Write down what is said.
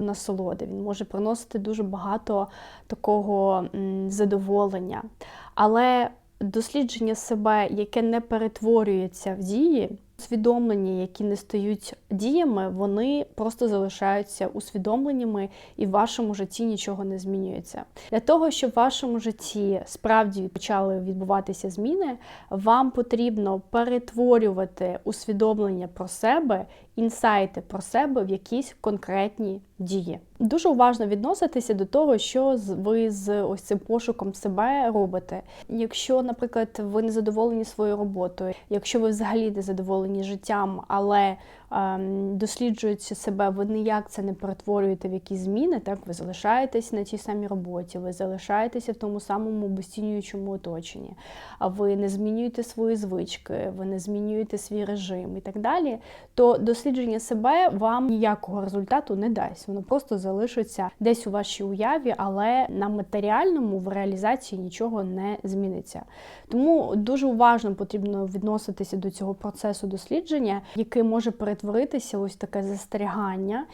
насолоди, він може приносити дуже багато такого задоволення. Але дослідження себе, яке не перетворюється в дії, усвідомлення, які не стають діями, вони просто залишаються усвідомленнями, і в вашому житті нічого не змінюється. Для того, щоб в вашому житті справді почали відбуватися зміни, вам потрібно перетворювати усвідомлення про себе, інсайти про себе в якісь конкретні дії. Дуже уважно відноситися до того, що ви з ось цим пошуком себе робите. Якщо, наприклад, ви не задоволені своєю роботою, якщо ви взагалі не задоволені життям, але ем, досліджуєте себе, ви ніяк це не перетворюєте в якісь зміни, так ви залишаєтесь на тій самій роботі, ви залишаєтеся в тому самому обесцінюючому оточенні, а ви не змінюєте свої звички, ви не змінюєте свій режим і так далі, то дослідження себе вам ніякого результату не дасть. Воно просто залишиться десь у вашій уяві, але на матеріальному в реалізації нічого не зміниться. Тому дуже уважно потрібно відноситися до цього процесу дослідження, яке може перетворитися ось таке застерігання,